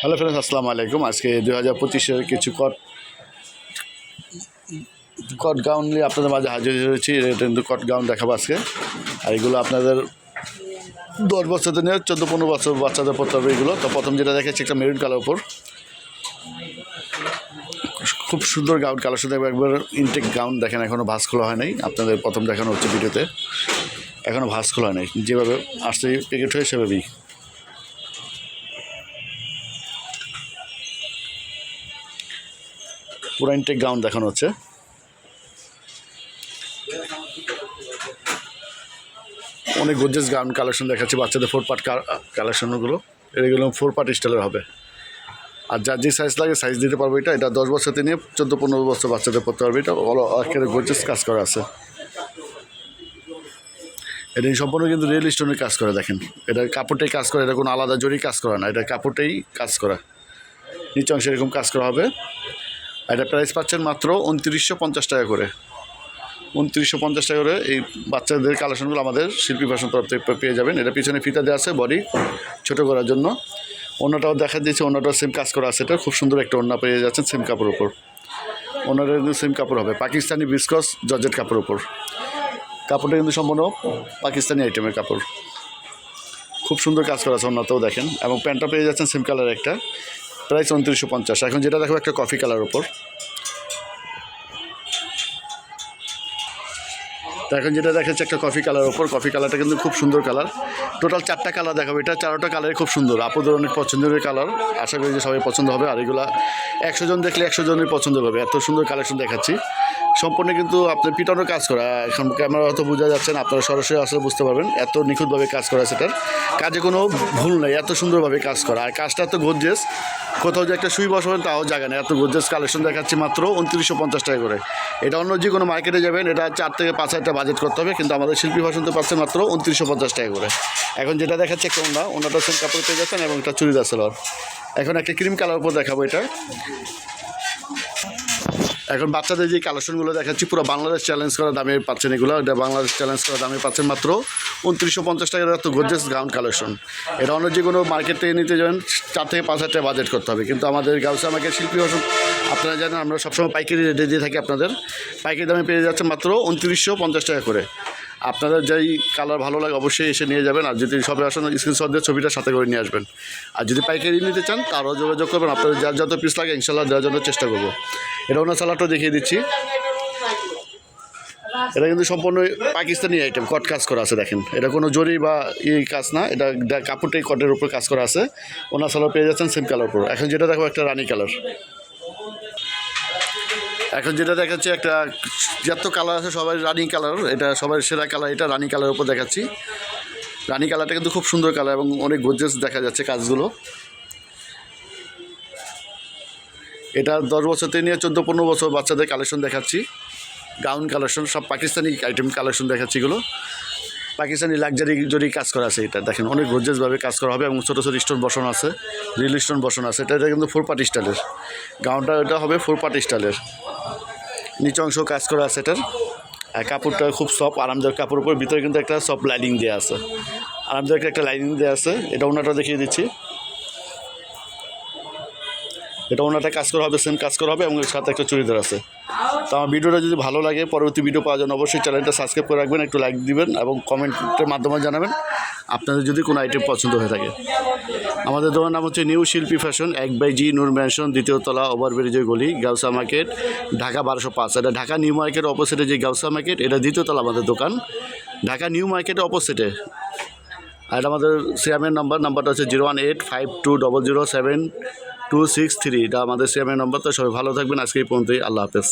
Hello friends আসসালামু আলাইকুম আজকে দুই হাজার পঁচিশের কিছু কট কট গাউন নিয়ে আপনাদের মাঝে হাজির হয়েছি। এটা কিন্তু কট গাউন দেখাবো আজকে। আর এগুলো আপনাদের দশ বছর নিয়ে চোদ্দ পনেরো বছর বাচ্চাদের পড়তে হবে এগুলো। তো প্রথম যেটা দেখেছি একটা মেরুন কালার উপর। খুব সুন্দর গাউন কালার সাথে একবার ইনটেক গাউন দেখেন এখনও ভাস খোলা হয় নাই। আপনাদের প্রথম দেখানো হচ্ছে ভিডিওতে। এখনও ভাস খোলা হয় নাই। যেভাবে আসছে প্যাকেট হয়ে সেভাবেই। পুরো ইনটেক গাউন দেখানো হচ্ছে। অনেক গোজেস গাউন কালেকশন দেখাচ্ছে, বাচ্চাদের ফোর পার্ট কালেকশনগুলো এগুলো ফোর পার্ট স্টাইলের হবে। আর যার যে সাইজ লাগে সাইজ দিতে পারব এটা। এটা দশ বছর থেকে নিয়ে চোদ্দ পনেরো বছর বাচ্চাদের পড়তে পারবে। এটা একেবারে গোজেস কাজ করা আছে। এটা সম্পূর্ণ কিন্তু রিয়েল স্টোনের কাজ করে, দেখেন। এটা কাপড়টাই কাজ করে, এটা কোনো আলাদা জরি কাজ করা না। এটা কাপড়টাই কাজ করা। নিচে অংশে এরকম কাজ করা হবে। এটা প্রাইস পাচ্ছেন মাত্র উনত্রিশশো পঞ্চাশ টাকা করে। উনত্রিশশো পঞ্চাশ টাকা করে এই বাচ্চাদের কালেকশনগুলো আমাদের শিল্পী ফ্যাশন তরফ থেকে পেয়ে যাবেন। এটা পিছনে ফিতা দেওয়া আছে বডি ছোটো করার জন্য। অন্যটাও দেখা দিয়েছে অন্যটাও সেম কাজ করা আছে। এটা খুব সুন্দর একটা অন্য পেয়ে যাচ্ছেন সেম কাপড়ের উপর। অন্যটা কিন্তু সেম কাপড় হবে, পাকিস্তানি বিস্কস জর্জেট কাপড়ের উপর। কাপড়টা কিন্তু সম্পূর্ণ পাকিস্তানি আইটেমের কাপড়। খুব সুন্দর কাজ করা আছে অন্যতেও দেখেন। এবং প্যান্টটা পেয়ে যাচ্ছেন সেম কালার একটা। প্রাইস উনত্রিশশো পঞ্চাশ। এখন যেটা দেখো একটা কফি কালার ওপর তো এখন যেটা দেখাচ্ছে একটা কফি কালার ওপর কফি কালারটা কিন্তু খুব সুন্দর কালার টোটাল চারটা কালার দেখাবো। এটা চারোটা কালারই খুব সুন্দর। আপুদের অনেক পছন্দের কালার আশা করি যে সবাই পছন্দ হবে। আর এগুলা একশো জন দেখলে একশো জনের পছন্দ হবে। এত সুন্দর কালেকশন দেখাচ্ছি। সম্পূর্ণ কিন্তু আপনার পিটানোর কাজ করা। এখন ক্যামেরা হয়তো বোঝা যাচ্ছে না। আপনারা সরাসরি আসলে বুঝতে পারবেন। এত নিখুঁতভাবে কাজ করা সেটার। কাজে কোনো ভুল নেই। এত সুন্দরভাবে কাজ করা। আর কাজটা এত গর্জেস কোথাও যে একটা সুই বসাবেন তাও জায়গা নেই। এত গোদরেজ কালেকশন দেখাচ্ছি মাত্র উনত্রিশশো পঞ্চাশ টাকা করে। এটা অন্য যে কোনো মার্কেটে যাবেন, এটা চার থেকে পাঁচ হাজার বাজেট করতে হবে, কিন্তু আমাদের শিল্পী বসন্ত পাচ্ছে মাত্র উনত্রিশশো পঞ্চাশ টাকা করে। এখন যেটা দেখাচ্ছে একটা ওনা, ওনাটা সেম কাপড় পেয়ে যাচ্ছেন এবং একটা চুড়িদার সেলোয়ার। এখন একটা ক্রিম কালার উপর দেখাবো এটা এখন বাচ্চাদের যে কালেকশনগুলো দেখাচ্ছি, পুরো বাংলাদেশ চ্যালেঞ্জ করা দামে পাচ্ছেন এগুলো। এটা বাংলাদেশ চ্যালেঞ্জ করা দামে পাচ্ছেন মাত্র উনত্রিশশো পঞ্চাশ টাকার এত গোদরেজ গ্রাউন্ড কালেকশন এটা অন্য যে কোনো মার্কেট থেকে নিতে যাবেন, চার থেকে পাঁচ হাজার টাকা বাজেট করতে হবে। কিন্তু আমাদের গাউসে আমাকে শিল্পী ভাষণ আপনারা জানেন আমরা সবসময় পাইকারি রেটে দিয়ে থাকি আপনাদের। পাইকারি দামে পেয়ে যাচ্ছে মাত্র উনত্রিশশো পঞ্চাশ টাকা করে। আপনাদের যেই কালার ভালো লাগে অবশ্যই এসে নিয়ে যাবেন আর যদি সবে আসেন স্ক্রিনশট দিয়ে ছবিটা সাথে করে নিয়ে আসবেন। আর যদি পাইকারি নিতে চান, তারও যোগাযোগ করবেন। আপনাদের যার যত পিস লাগে ইনশাল্লাহ দেওয়ার জন্য চেষ্টা করব। এটা ওনার সালাডটা দেখিয়ে দিচ্ছি। এটা কিন্তু সম্পূর্ণ পাকিস্তানি আইটেম কট কাজ করা আছে, দেখেন। এটা কোনো জরি বা ই কাজ না, এটা কাপড়টাই কটের উপর কাজ করা আছে। ওনার সালাড পেয়ে যাচ্ছেন সেম কালার উপর এখন যেটা দেখো, একটা রানি কালার এখন যেটা দেখাচ্ছি একটা যত কালার আছে সবাই রানি কালার এটা সবার সেরা কালার এটা রানি কালারের উপর দেখাচ্ছি। রানি কালারটা কিন্তু খুব সুন্দর কালার এবং অনেক গোজেস দেখা যাচ্ছে কাজগুলো। এটা দশ বছর থেকে নিয়ে চোদ্দ, পনেরো বছর বাচ্চাদের কালেকশন দেখাচ্ছি। গাউন কালেকশন সব পাকিস্তানি আইটেম কালেকশন দেখাচ্ছি এগুলো। পাকিস্তানি লাক্সারি জরি কাজ করা আছে এটা, দেখেন অনেক গর্জেসভাবে কাজ করা হবে এবং ছোটো ছোটো স্টোন বসন আছে রিল স্টোন বসন আছে। এটা কিন্তু ফোর পার্টি স্টাইলের গাউনটা এটা হবে ফোর পার্টি স্টাইলের নিচ অংশ কাজ করা আছে এটার। আর কাপড়টা খুব সফট আরামদায়ক কাপড় উপর, ভিতরে কিন্তু একটা সফট লাইনিং দেওয়া আছে। আরামদায়ক একটা লাইনিং দেওয়া আছে। এটা ওনাটা দেখিয়ে দিচ্ছি। এটা ওনাটা কাজ করা হবে, সেম কাজ করা হবে এবং এর সাথে একটা চুড়িদার আছে। তো আমার ভিডিওটা যদি ভালো লাগে, পরবর্তী ভিডিও পাওয়ার জন্য অবশ্যই চ্যানেলটা সাবস্ক্রাইব করে রাখবেন, একটু লাইক দিবেন এবং কমেন্টের মাধ্যমে জানাবেন আপনাদের যদি কোনো আইটেম পছন্দ হয়ে থাকে। আমাদের দোকান নাম হচ্ছে নিউ শিল্পী ফ্যাশন এক বাই জি নূর ম্যানশন দ্বিতীয় তলা ওভারব্রিজের গলি, গাউসা মার্কেট, ঢাকা বারোশো পাঁচ। এটা ঢাকা নিউ মার্কেট অপোজিটে যে গাউসা মার্কেট, এটা দ্বিতীয় তলা আমাদের দোকান। ঢাকা নিউ মার্কেটের অপোজিটে আর আমাদের সিএমের নাম্বার নাম্বারটা হচ্ছে zero one eight five two double zero seven two six three এটা আমাদের সেভেন নম্বর তো সবাই ভালো থাকবেন, আজকে এই পর্যন্তই, আল্লাহ হাফেজ।